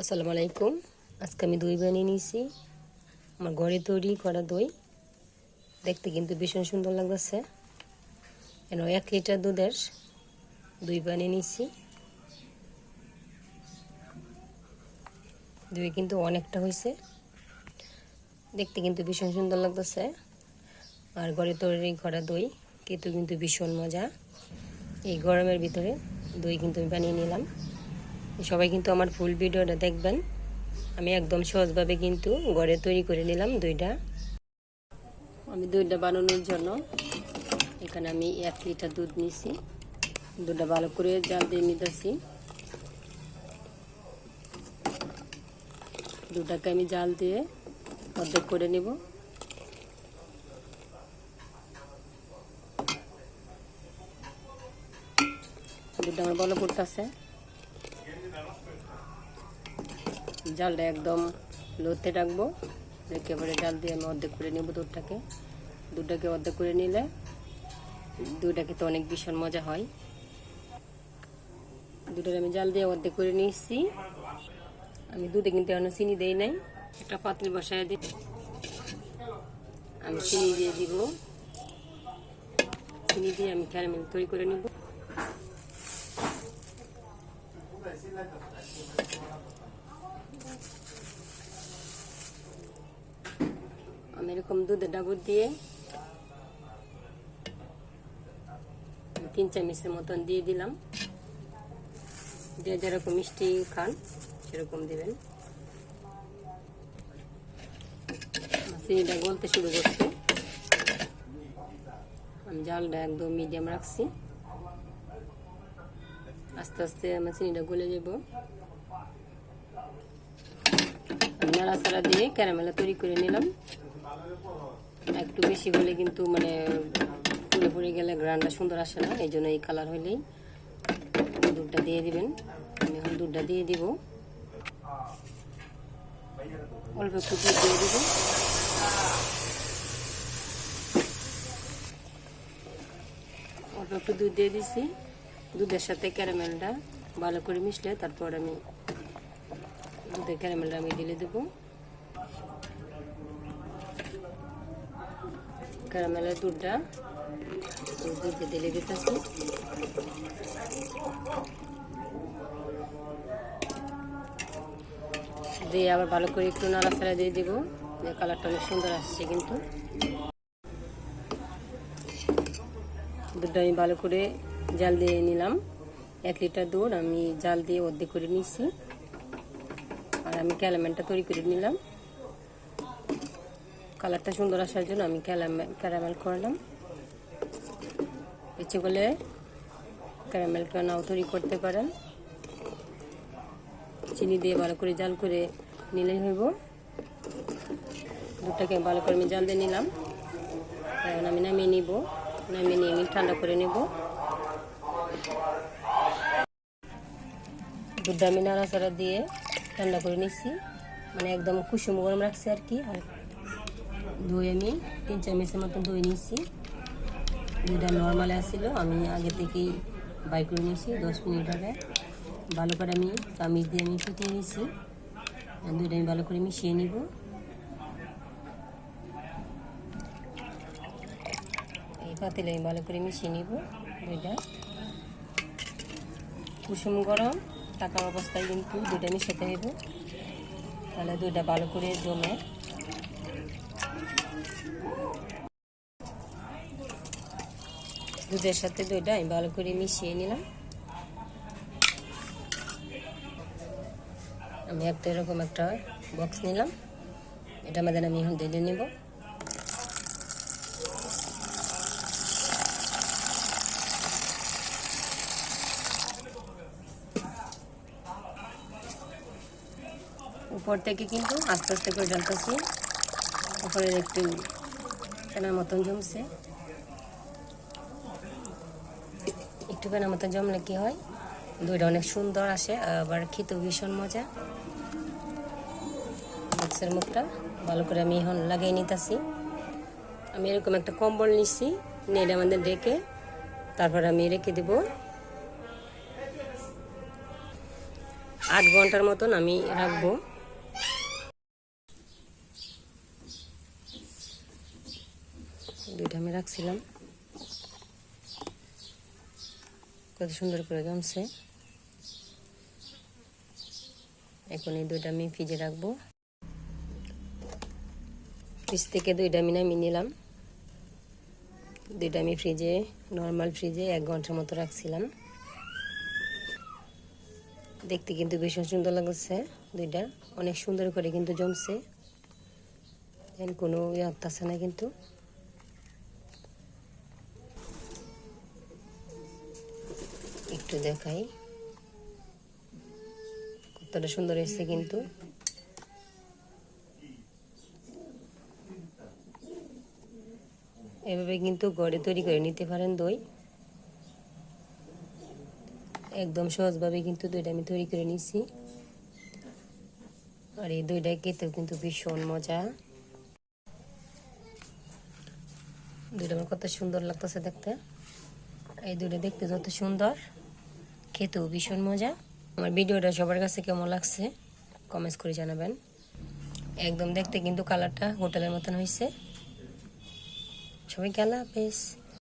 আসসালামু আলাইকুম। আজকে আমি দই বানিয়ে নিয়েছি। আমার ঘরে তৈরি করা দই। দেখতে কিন্তু ভীষণ সুন্দর লাগতেছে। কেন এক লিটার দুধের দই বানিয়ে নিয়েছি। দই কিন্তু অনেকটা হয়েছে। দেখতে কিন্তু ভীষণ সুন্দর লাগতেছে। আর ঘরে তৈরি করা দই কিন্তু কিন্তু ভীষণ মজা। এই গরমের ভিতরে দই কিন্তু আমি বানিয়ে নিলাম। সবাই কিন্তু আমার ফুল ভিডিওটা দেখবেন। আমি একদম সহজভাবে কিন্তু ঘরে তৈরি করে নিলাম দইটা। আমি দইটা বানানোর জন্য এখানে আমি এক লিটার দুধ নিয়েছি দুধটা ভালো করে জাল দিয়ে নিতেছি। দুধটাকে আমি জাল দিয়ে অর্ধেক করে নিব। দুধটা আমার ভালো করতেছে। জালটা একদম লোতে রাখব। একেবারে জাল দিয়ে আমি অর্ধেক করে নেব দুধটাকে। দুধটাকে অর্ধেক করে নিলে দুধটা খেতে অনেক ভীষণ মজা হয়। দুধটা আমি জাল দিয়ে অর্ধেক করে নিয়েছি। আমি দুধে কিন্তু এখনও চিনি দেই নাই। একটা পাতিল বসায় দিই। আমি চিনি দিয়ে দিব। চিনি দিয়ে আমি ক্যারামেল তৈরি করে নিব। আমি এরকম দুধের ডাবর দিয়ে তিন চামচের মতন দিয়ে দিলাম। দিয়ে যেরকম মিষ্টি খান, সেরকম দিবেন। চিনিটা গলতে শুরু করছে। আমি জালটা একদম মিডিয়াম রাখছি। আস্তে আস্তে আমার চিনিটা গলে যাব। নাড়াচাড়া দিয়ে ক্যারামেলা তৈরি করে নিলাম। একটু বেশি হলে কিন্তু মানে পুড়ে পুড়ে গেলে গ্রানটা সুন্দর আসে না, এই জন্য এই কালার হলেই দুধটা দিয়ে দিবেন। আমি এখন দুধটা দিয়ে দিব। অল্প একটু দুধ দিয়ে দিব। অল্প একটু দুধ দিয়ে দিছি। দুধের সাথে ক্যারামেলটা ভালো করে মিশলে তারপর আমি দুধের ক্যারামেলটা আমি ঢেলে দেবো। ক্যারামেলের দুধটা দুধে ঢেলে দিতেছি। দিয়ে আবার ভালো করে একটু নাড়াচাড়া দিয়ে দিব। যে কালারটা অনেক সুন্দর আসছে কিন্তু। দুধটা আমি ভালো করে জাল দিয়ে নিলাম। এক লিটার দুধ আমি জাল দিয়ে অর্ধেক করে নিচ্ছি আর আমি ক্যারামেলটা তৈরি করে নিলাম। কালারটা সুন্দর আসার জন্য আমি ক্যারামেল করলাম। ইচ্ছে করলে ক্যারামেলটা নাও তৈরি করতে পারেন। চিনি দিয়ে ভালো করে জাল করে নিলেই হইব। দুধটাকে ভালো করে আমি জাল দিয়ে নিলাম। এখন আমি নামিয়ে নিব। নামিয়ে নিয়ে আমি ঠান্ডা করে নেব। দুধটা আমি নাড়াচাড়া দিয়ে ঠান্ডা করে নিচ্ছি মানে একদম কুসুম গরম রাখছি আর কি। আর দই আমি তিন চামচের মতন দই নিয়েছি দুইটা নর্মাল আসছিল আমি আগে থেকেই বাই করে নিয়েছি দশ মিনিট আগে। ভালো করে আমি চামিচ দিয়ে আমি ফুটিয়ে নিয়েছি দুইটা আমি ভালো করে মিশিয়ে নিব। এই পাতিলে আমি ভালো করে মিশিয়ে নিব দুইটা। কুসুম গরম টাকা অবস্থায় কিন্তু দুইটা মিশাতে হইব তাহলে দুইটা ভালো করে জমে। দুধের সাথে দইটা আমি ভালো করে মিশিয়ে নিলাম। আমি একটা এরকম একটা বক্স নিলাম। এটা আমাদের আমি এখন ঢেলে নেব। উপর থেকে কিন্তু আস্তে আস্তে করে ঢালতেছি উপরের একটু কেনার মতন জমছে। একটুখানি মতন জমলে কি হয়? দইটা অনেক সুন্দর আসে, আবার খেতেও ভীষণ মজা। বক্সের মুখটা ভালো করে আমি এখন লাগিয়ে নিতেছি। আমি এরকম একটা কম্বল নিচ্ছি নেড়ে আমাদের ডেকে তারপর আমি রেখে দেব। আট ঘণ্টার মতন আমি রাখব। দুইটা আমি রাখছিলাম। কত সুন্দর করে জমছে। এখন এই দুইটা আমি ফ্রিজে রাখব। ফ্রিজ থেকে দুইটা আমি নামিয়ে নিলাম। দুইটা আমি ফ্রিজে, নর্মাল ফ্রিজে এক ঘণ্টার মতো রাখছিলাম। দেখতে কিন্তু ভীষণ সুন্দর লাগছে দুইটা। অনেক সুন্দর করে কিন্তু জমছে। কোনো ইয়ে আছে না কিন্তু। একটু দেখাই। কতটা সুন্দর এসছে কিন্তু। এভাবে কিন্তু গড়ে তৈরি করে নিতে পারেন দই। একদম সহজভাবে কিন্তু দইটা আমি তৈরি করে নিছি। আর এই দইটা খেতেও কিন্তু ভীষণ মজা। দুইটা আমার কত সুন্দর লাগতেছে দেখতে। এই দুইটা দেখতে যত সুন্দর। খেতেও ভীষণ মজা। আমার ভিডিওটা সবার কাছে কেমন লাগছে কমেন্টস করে জানাবেন। একদম দেখতে কিন্তু কালারটা হোটেলের মতন হয়েছে সবাই আল্লাহ হাফেজ।